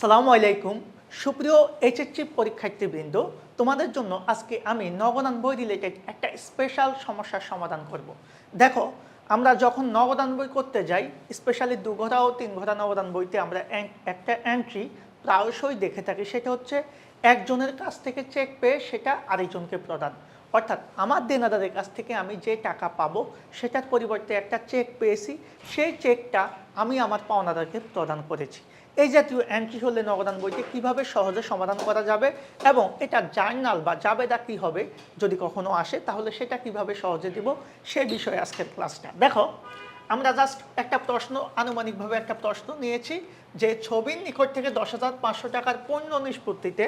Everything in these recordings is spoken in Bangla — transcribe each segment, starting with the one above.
আসসালামু আলাইকুম। সুপ্রিয় এইচএসসি পরীক্ষার্থীবৃন্দ, তোমাদের জন্য আজকে আমি নগদান বই রিলেটেড একটা স্পেশাল সমস্যার সমাধান করব। দেখো, আমরা যখন নগদান বই করতে যাই স্পেশালি দু ঘোড়া ও তিন ঘোড়া নগদান বইতে আমরা একটা এন্ট্রি প্রায়শই দেখে থাকি, সেটা হচ্ছে একজনের কাছ থেকে চেক পেয়ে সেটা আরেকজনকে প্রদান। অর্থাৎ আমার দেনাদারের কাছ থেকে আমি যে টাকা পাবো, সেটার পরিবর্তে একটা চেক পেয়েছি। সেই চেকটা আমি আমার পাওনাদারকে প্রদান করেছি। এই জাতীয় এন্ট্রি হলে নগদান বইটি কীভাবে সহজে সমাধান করা যাবে এবং এটা জার্নাল বা জাবেদা কী হবে যদি কখনো আসে, তাহলে সেটা কীভাবে সহজে দিব, সে বিষয়ে আজকের ক্লাসটা দেখো আমরা জাস্ট একটা প্রশ্ন, আনুমানিকভাবে একটা প্রশ্ন নিয়েছি যে ছবির নিকট থেকে দশ হাজার পাঁচশো টাকার পণ্য নিষ্পত্তিতে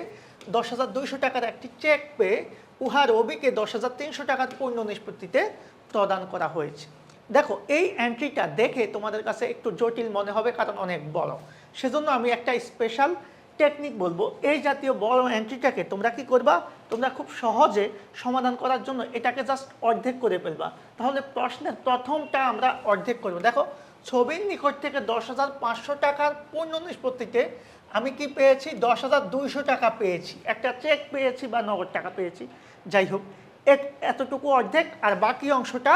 দশ হাজার দুইশো টাকার একটি চেক পেয়ে উহার রবিকে দশ হাজার তিনশো টাকার পণ্য নিষ্পত্তিতে প্রদান করা হয়েছে। দেখো, এই এন্ট্রিটা দেখে তোমাদের কাছে একটু জটিল মনে হবে, কারণ অনেক বড়। সেজন্য আমি একটা স্পেশাল টেকনিক বলব, এই জাতীয় বড় এন্ট্রিটাকে তোমরা কি করবা? তোমরা খুব সহজে সমাধান করার জন্য এটাকে জাস্ট অর্ধেক করে ফেলবা। তাহলে প্রশ্নের প্রথমটা আমরা অর্ধেক করব। দেখো, ছবির নিকট থেকে দশ হাজার পাঁচশো টাকার পণ্য নিষ্পত্তিতে আমি কি পেয়েছি? দশ হাজার দুইশো টাকা পেয়েছি। একটা চেক পেয়েছি বা নগদ টাকা পেয়েছি। যাই হোক এতটুকু অর্ধেক আর বাকি অংশটা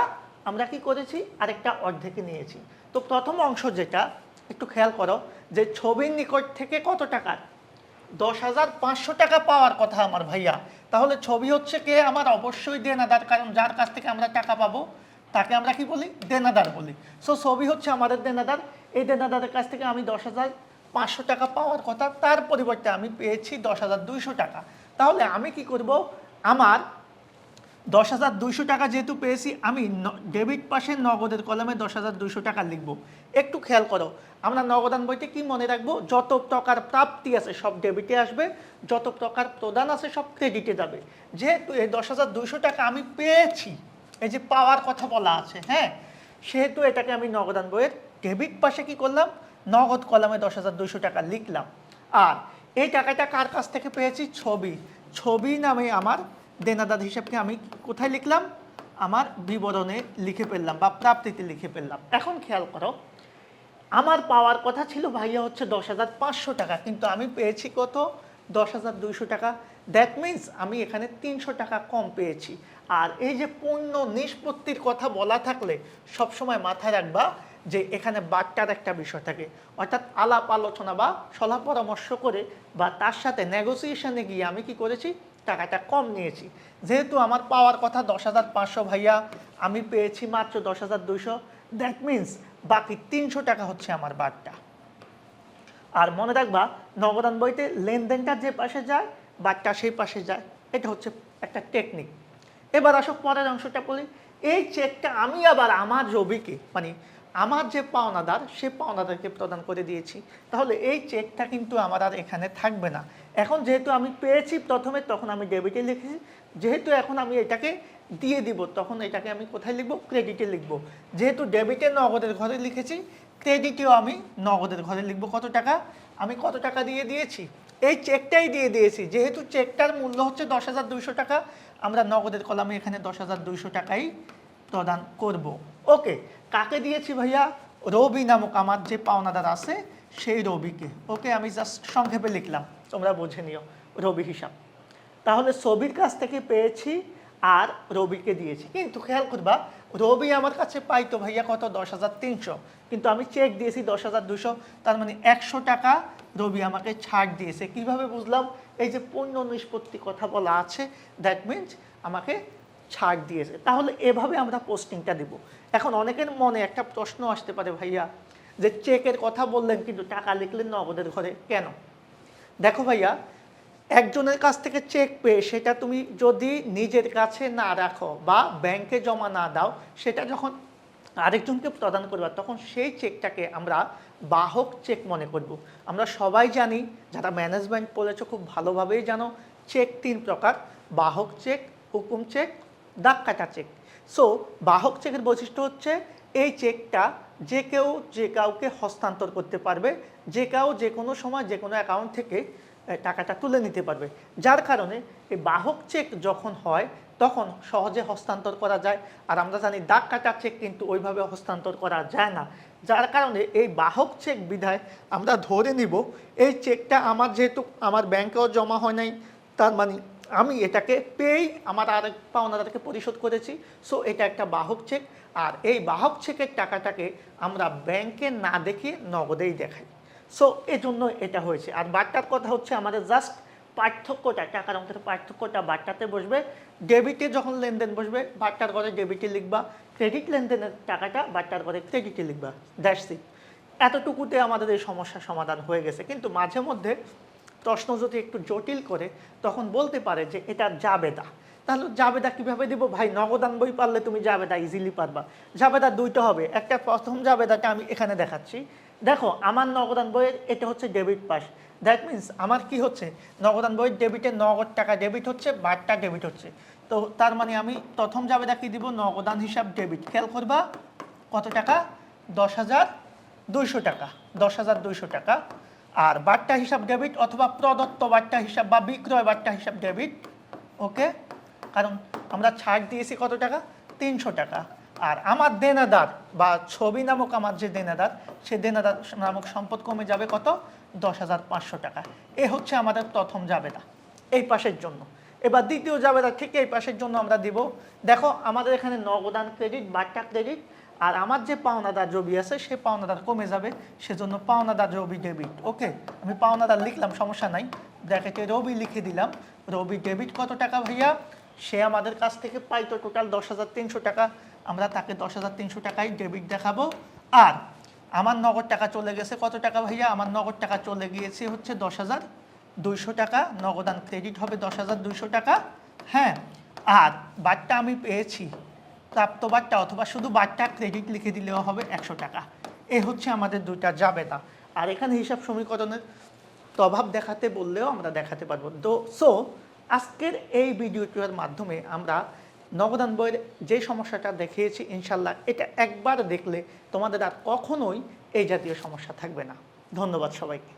আমরা কি করেছি? আরেকটা অর্ধেকে নিয়েছি। তো প্রথম অংশ যেটা, একটু খেয়াল করো যে ছবির নিকট থেকে কত টাকার দশ হাজার পাঁচশো টাকা পাওয়ার কথা আমার ভাইয়া। তাহলে ছবি হচ্ছে কে? আমার অবশ্যই দেনাদার, কারণ যার কাছ থেকে আমরা টাকা পাবো, তাকে আমরা কি বলি? দেনাদার বলি। সো ছবি হচ্ছে আমাদের দেনাদার। এই দেনাদারের কাছ থেকে আমি দশ হাজার পাঁচশো টাকা পাওয়ার কথা, তার পরিবর্তে আমি পেয়েছি দশ হাজার দুইশো টাকা। তাহলে আমি কি করব? আমার দশ হাজার দুইশো টাকা যেহেতু পেয়েছি, আমি ডেবিট পাশে নগদের কলমে দশ হাজার দুইশো টাকা লিখব। একটু খেয়াল করো, আমরা নগদান বইতে কি মনে রাখব? যত টাকার প্রাপ্তি আছে সব ডেবিটে আসবে, যত টাকার প্রদান আছে সব ক্রেডিটে যাবে। যেহেতু এই দশ হাজার দুইশো টাকা আমি পেয়েছি, এই যে পাওয়ার কথা বলা আছে হ্যাঁ? সেহেতু এটাকে আমি নগদান বইয়ের ডেবিট পাশে কি করলাম? নগদ কলমে দশ হাজার দুইশো টাকা লিখলাম। আর এই টাকাটা কার কাছ থেকে পেয়েছি? ছবি। ছবি নামে আমার দেনাদার হিসাবকে আমি কোথায় লিখলাম? আমার বিবরণে লিখে ফেললাম বা প্রাপ্তিতে লিখে ফেললাম। এখন খেয়াল করো, আমার পাওয়ার কথা ছিল ভাইয়া হচ্ছে দশ হাজার পাঁচশো টাকা, কিন্তু আমি পেয়েছি কত? দশ হাজার দুইশো টাকা। দ্যাট মিন্স আমি এখানে তিনশো টাকা কম পেয়েছি। আর এই যে পণ্য নিষ্পত্তির কথা বলা থাকলে সবসময় মাথায় রাখবা যে এখানে বাট্টার একটা বিষয় থাকে। অর্থাৎ আলাপ আলোচনা বা সলা পরামর্শ করে বা তার সাথে নেগোসিয়েশনে গিয়ে আমি কি করেছি? টাকাটা কম নিয়েছি। যেহেতু আমার পাওয়ার কথা দশ হাজার পাঁচশো ভাইয়া, আমি পেয়েছি মাত্র দশ হাজার দুইশো। দ্যাট মিন্স বাকি তিনশো টাকা হচ্ছে আমার বারটা আর মনে রাখবা, নগদান বইতে লেনদেনটা যে পাশে যায় বারটা সেই পাশে যায়। এটা হচ্ছে একটা টেকনিক এবার আসো পরের অংশটা বলি। এই চেকটা আমি আবার আমার রবিকে মানে আমার যে পাওনাদার, সে পাওনাদারকে প্রদান করে দিয়েছি। তাহলে এই চেকটা কিন্তু আমার আর এখানে থাকবে না। এখন যেহেতু আমি পেয়েছি প্রথমে, তখন আমি ডেবিটে লিখেছি। যেহেতু এখন আমি এটাকে দিয়ে দিব, তখন এটাকে আমি কোথায় লিখব? ক্রেডিটে লিখব। যেহেতু ডেবিটে নগদের ঘরে লিখেছি ক্রেডিটেও আমি নগদের ঘরে লিখব কত টাকা? আমি কত টাকা দিয়ে দিয়েছি? এই চেকটাই দিয়ে দিয়েছি। যেহেতু চেকটার মূল্য হচ্ছে দশ হাজার টাকা আমরা নগদের কলামে এখানে দশ হাজার দুইশো টাকাই প্রদান করব। ওকে, কাকে দিয়েছি ভাইয়া? রবি নামক আমার যে পাওনাদার আছে, সেই রবিকে। ওকে, আমি জাস্ট সংক্ষেপে লিখলাম। তোমরা বুঝে নিও, রবি হিসাব। তাহলে ছবির কাছ থেকে পেয়েছি আর রবিকে দিয়েছি। কিন্তু খেয়াল করবা, রবি আমার কাছে পাইতো ভাইয়া কত? দশ হাজার তিনশো। কিন্তু আমি চেক দিয়েছি দশ হাজার দুশো তার মানে একশো টাকা রবি আমাকে ছাড় দিয়েছে। কীভাবে বুঝলাম? এই যে পণ্য নিষ্পত্তি কথা বলা আছে দ্যাট মিনস আমাকে ছাড় দিয়েছে। তাহলে এভাবে আমরা পোস্টিংটা দিব। এখন অনেকের মনে একটা প্রশ্ন আসতে পারে, ভাইয়া, যে চেকের কথা বললেন কিন্তু টাকা লিখলেন নগদের ঘরে, কেন? দেখো ভাইয়া, একজনের কাছ থেকে চেক পেয়ে সেটা তুমি যদি নিজের কাছে না রাখো বা ব্যাংকে জমা না দাও, সেটা যখন আরেকজনকে প্রদান করবা তখন সেই চেকটাকে আমরা বাহক চেক মনে করব। আমরা সবাই জানি, যারা ম্যানেজমেন্ট পড়েছো খুব ভালোভাবেই জানো চেক তিন প্রকার, বাহক চেক হুকুম চেক দাগ কাটা চেক সো বাহক চেকের বৈশিষ্ট্য হচ্ছে, এই চেকটা যে কেউ, যে কাউকে হস্তান্তর করতে পারবে, যে কেউ যে কোনো সময়, যে কোনো অ্যাকাউন্ট থেকে টাকাটা তুলে নিতে পারবে। যার কারণে, এই বাহক চেক যখন হয় তখন সহজে হস্তান্তর করা যায়। আর আমরা জানি দাগ কাটা চেক কিন্তু ওইভাবে হস্তান্তর করা যায় না। যার কারণে এই বাহক চেক বিধায় আমরা ধরে নিব, এই চেকটা আমার যেহেতু আমার ব্যাংকেও জমা হয় নাই, তার মানে আমি এটাকে পেয়েই আমার আরেক পাওনাদারকে পরিশোধ করেছি। সো এটা একটা বাহক চেক আর এই বাহক চেকের টাকাটাকে আমরা ব্যাংকে না দেখিয়ে নগদেই দেখাই। সো এজন্য এটা হয়েছে। আর বার্তার কথা হচ্ছে, আমাদের জাস্ট পার্থক্যটা, টাকার অঙ্কের পার্থক্যটা বাট্টাতে বসবে ডেবিটে যখন লেনদেন বসবে বার্তার ঘরে ডেবিটে লিখবা ক্রেডিট লেনদেনের টাকাটা বার্তার ঘরে ক্রেডিটে লিখবা দ্যাটস এতটুকুতে আমাদের এই সমস্যার সমাধান হয়ে গেছে। কিন্তু মাঝে মধ্যে প্রশ্ন যদি একটু জটিল করে, তখন বলতে পারে যে এটা জাবেদা। তাহলে জাবেদা কীভাবে দিব? ভাই নগদান বই পারলে তুমি জাবেদা ইজিলি পারবা। জাবেদা দুইটা হবে। একটা প্রথম জাবেদাটা আমি এখানে দেখাচ্ছি। দেখো, আমার নগদান বইয়ের এটা হচ্ছে ডেবিট পাস দ্যাট মিন্স আমার কি হচ্ছে? নগদান বইয়ের ডেবিটে নগদ টাকা ডেবিট হচ্ছে, বারটা ডেবিট হচ্ছে। তো তার মানে আমি প্রথম যাবে কি দিব নগদান হিসাব ডেবিট খেয়াল করবা, কত টাকা? দশ হাজার দুইশো টাকা। দশ হাজার দুইশো টাকা। আর বার্তা হিসাব ডেবিট অথবা প্রদত্ত বার্তা হিসাব বা বিক্রয় বার্তা হিসাব ডেবিট ওকে কারণ আমরা ছাড় দিয়েছি কত টাকা? তিনশো টাকা। আর আমার দেনাদার বা ছবি নামক আমার যে দেনাদার, সে দেনাদার নামক সম্পদ কমে যাবে কত? দশ হাজার পাঁচশো টাকা। এ হচ্ছে আমাদের প্রথম জাবেদা, এই পাশের জন্য। এবার দ্বিতীয় জাবেদা ঠিক এই পাশের জন্য আমরা দিব। দেখো, আমাদের এখানে নগদান ক্রেডিট বাট্টা ক্রেডিট আর আমার যে পাওনাদার রবি আছে, সে পাওনাদার কমে যাবে। সেজন্য পাওনাদার রবি ডেবিট ওকে আমি পাওনাদার লিখলাম, সমস্যা নাই। ব্র্যাকেটে রবি লিখে দিলাম। রবি ডেবিট কত টাকা ভাইয়া? সে আমাদের কাছ থেকে পাইতো টোটাল দশ হাজার তিনশো টাকা। আমরা তাকে দশ হাজার তিনশো টাকায় ডেবিট দেখাবো। আর আমার নগদ টাকা চলে গেছে কত টাকা ভাইয়া? আমার নগদ টাকা চলে গিয়েছে হচ্ছে দশ হাজার দুইশো টাকা। নগদান ক্রেডিট হবে দশ হাজার দুইশো টাকা। হ্যাঁ আর বারটা আমি পেয়েছি। প্রাপ্ত বার্তা অথবা শুধু বার্তা ক্রেডিট লিখে দিলেও হবে একশো টাকা। এ হচ্ছে আমাদের দুইটা যাবে না আর এখানে হিসাব সমীকরণের প্রভাব দেখাতে বললেও আমরা দেখাতে পারব। তো সো আজকের এই ভিডিওটির মাধ্যমে আমরা নগদান বইয়ের যে সমস্যাটা দেখিয়েছি, ইনশাল্লাহ এটা একবার দেখলে তোমাদের আর কখনোই এই জাতীয় সমস্যা থাকবে না। ধন্যবাদ সবাইকে।